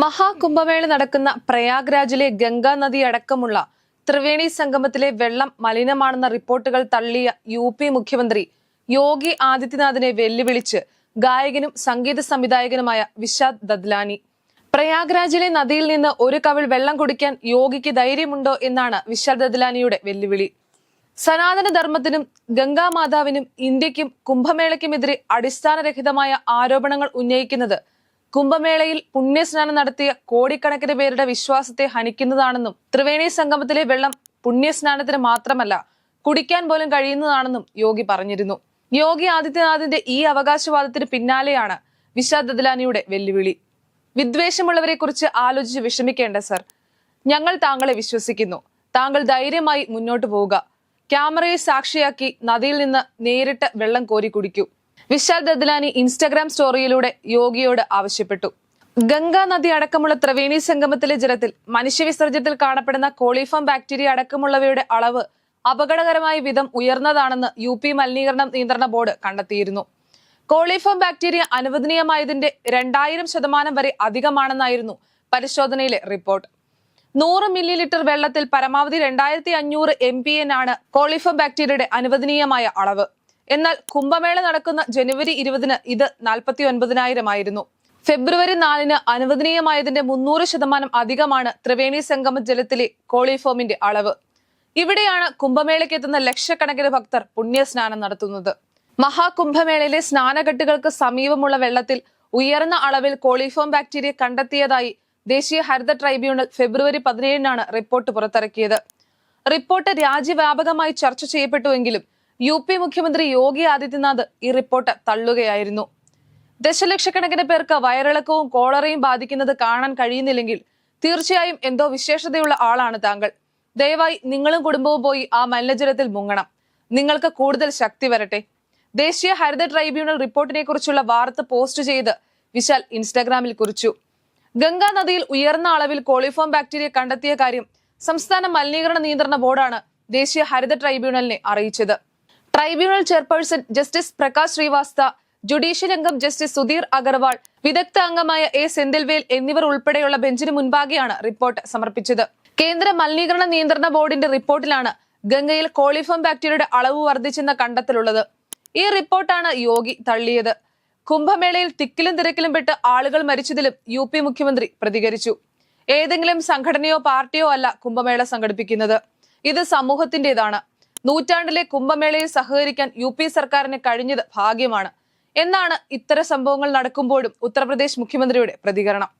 മഹാകുംഭമേള നടക്കുന്ന പ്രയാഗ്രാജിലെ ഗംഗാ നദി അടക്കമുള്ള ത്രിവേണി സംഗമത്തിലെ വെള്ളം മലിനമാണെന്ന റിപ്പോർട്ടുകൾ തള്ളിയ യു മുഖ്യമന്ത്രി യോഗി ആദിത്യനാഥിനെ വെല്ലുവിളിച്ച് ഗായകനും സംഗീത സംവിധായകനുമായ വിശാദ് ദദ്ലാനി. പ്രയാഗ്രാജിലെ നദിയിൽ നിന്ന് ഒരു കവിൾ വെള്ളം കുടിക്കാൻ യോഗിക്ക് ധൈര്യമുണ്ടോ എന്നാണ് വിശാദ് ദദ്ലാനിയുടെ വെല്ലുവിളി. സനാതന ധർമ്മത്തിനും ഗംഗാമാതാവിനും ഇന്ത്യക്കും കുംഭമേളയ്ക്കുമെതിരെ അടിസ്ഥാനരഹിതമായ ആരോപണങ്ങൾ ഉന്നയിക്കുന്നത് കുംഭമേളയിൽ പുണ്യസ്നാനം നടത്തിയ കോടിക്കണക്കിന് പേരുടെ വിശ്വാസത്തെ ഹനിക്കുന്നതാണെന്നും ത്രിവേണി സംഗമത്തിലെ വെള്ളം പുണ്യസ്നാനത്തിന് മാത്രമല്ല കുടിക്കാൻ പോലും കഴിയുന്നതാണെന്നും യോഗി പറഞ്ഞിരുന്നു. യോഗി ആദിത്യനാഥിന്റെ ഈ അവകാശവാദത്തിന് പിന്നാലെയാണ് വിശാദ് ദദലാനിയുടെ വെല്ലുവിളി. വിദ്വേഷമുള്ളവരെ കുറിച്ച് ആലോചിച്ച് വിഷമിക്കേണ്ട സർ. ഞങ്ങൾ താങ്കളെ വിശ്വസിക്കുന്നു. താങ്കൾ ധൈര്യമായി മുന്നോട്ട് പോവുക. ക്യാമറയെ സാക്ഷിയാക്കി നദിയിൽ നിന്ന് നേരിട്ട് വെള്ളം കോരി കുടിക്കൂ. വിശാൽ ദദ്ലാനി ഇൻസ്റ്റഗ്രാം സ്റ്റോറിയിലൂടെ യോഗിയോട് ആവശ്യപ്പെട്ടു. ഗംഗാ നദി അടക്കമുള്ള ത്രിവേണി സംഗമത്തിലെ ജലത്തിൽ മനുഷ്യവിസർജ്യത്തിൽ കാണപ്പെടുന്ന കോളിഫോം ബാക്ടീരിയ അടക്കമുള്ളവയുടെ അളവ് അപകടകരമായ വിധം ഉയർന്നതാണെന്ന് യു പി മലിനീകരണ നിയന്ത്രണ ബോർഡ് കണ്ടെത്തിയിരുന്നു. കോളിഫോം ബാക്ടീരിയ അനുവദനീയമായതിന്റെ രണ്ടായിരം ശതമാനം വരെ അധികമാണെന്നായിരുന്നു പരിശോധനയിലെ റിപ്പോർട്ട്. നൂറ് മില്ലി ലിറ്റർ വെള്ളത്തിൽ പരമാവധി രണ്ടായിരത്തി അഞ്ഞൂറ് എം പി എൻ ആണ് കോളിഫോം ബാക്ടീരിയയുടെ അനുവദനീയമായ അളവ്. എന്നാൽ കുംഭമേള നടക്കുന്ന ജനുവരി ഇരുപതിന് ഇത് നാൽപ്പത്തി ഒൻപതിനായിരമായിരുന്നു ഫെബ്രുവരി നാലിന് അനുവദനീയമായതിന്റെ മുന്നൂറ് ശതമാനം അധികമാണ് ത്രിവേണി സംഗമ ജലത്തിലെ കോളിഫോമിന്റെ അളവ്. ഇവിടെയാണ് കുംഭമേളയ്ക്ക് എത്തുന്ന ലക്ഷക്കണക്കിന് ഭക്തർ പുണ്യസ്നാനം നടത്തുന്നത്. മഹാകുംഭമേളയിലെ സ്നാനഘട്ടുകൾക്ക് സമീപമുള്ള വെള്ളത്തിൽ ഉയർന്ന അളവിൽ കോളിഫോം ബാക്ടീരിയ കണ്ടെത്തിയതായി ദേശീയ ഹരിത ട്രൈബ്യൂണൽ ഫെബ്രുവരി പതിനേഴിനാണ് റിപ്പോർട്ട് പുറത്തിറക്കിയത്. റിപ്പോർട്ട് രാജ്യവ്യാപകമായി ചർച്ച ചെയ്യപ്പെട്ടുവെങ്കിലും യു പി മുഖ്യമന്ത്രി യോഗി ആദിത്യനാഥ് ഈ റിപ്പോർട്ട് തള്ളുകയായിരുന്നു. ദശലക്ഷക്കണക്കിന് പേർക്ക് വയറിളക്കവും കോളറയും ബാധിക്കുന്നത് കാണാൻ കഴിയുന്നില്ലെങ്കിൽ തീർച്ചയായും എന്തോ വിശേഷതയുള്ള ആളാണ് താങ്കൾ. ദയവായി നിങ്ങളും കുടുംബവും പോയി ആ മല്ലജലത്തിൽ മുങ്ങണം. നിങ്ങൾക്ക് കൂടുതൽ ശക്തി വരട്ടെ. ദേശീയ ഹരിത ട്രൈബ്യൂണൽ റിപ്പോർട്ടിനെ കുറിച്ചുള്ള വാർത്ത പോസ്റ്റ് ചെയ്ത് വിശാൽ ഇൻസ്റ്റാഗ്രാമിൽ കുറിച്ചു. ഗംഗാ നദിയിൽ ഉയർന്ന അളവിൽ കോളിഫോം ബാക്ടീരിയ കണ്ടെത്തിയ കാര്യം സംസ്ഥാന മലിനീകരണ നിയന്ത്രണ ബോർഡാണ് ദേശീയ ഹരിത ട്രൈബ്യൂണലിനെ അറിയിച്ചത്. Tribunal chairperson justice Prakash Srivastava judicial അംഗം ജസ്റ്റിസ് സുധീർ അഗർവാൾ വിദഗ്ധ അംഗമായ എ സെന്തിൽവേൽ എന്നിവർ ഉൾപ്പെടെയുള്ള ബെഞ്ചിന് മുൻപാകെയാണ് റിപ്പോർട്ട് സമർപ്പിച്ചത്. കേന്ദ്ര മലിനീകരണ നിയന്ത്രണ ബോർഡിന്റെ റിപ്പോർട്ടിലാണ് ഗംഗയിൽ കോളിഫോം ബാക്ടീരിയയുടെ അളവ് വർദ്ധിച്ചെന്ന കണ്ടെത്തലുള്ളത്. ഈ റിപ്പോർട്ടാണ് യോഗി തള്ളിയത്. കുംഭമേളയിൽ തിക്കിലും തിരക്കിലും പെട്ട് ആളുകൾ മരിച്ചതിലും യു പി മുഖ്യമന്ത്രി പ്രതികരിച്ചു. ഏതെങ്കിലും സംഘടനയോ പാർട്ടിയോ അല്ല കുംഭമേള സംഘടിപ്പിക്കുന്നത്. ഇത് സമൂഹത്തിന്റേതാണ്. നൂറ്റാണ്ടിലെ കുംഭമേളയിൽ സഹകരിക്കാൻ യു പി സർക്കാരിന് കഴിഞ്ഞത് ഭാഗ്യമാണ്. എന്നാണ് ഇത്തരം സംഭവങ്ങൾ നടക്കുമ്പോഴും ഉത്തർപ്രദേശ് മുഖ്യമന്ത്രിയുടെ പ്രതികരണം.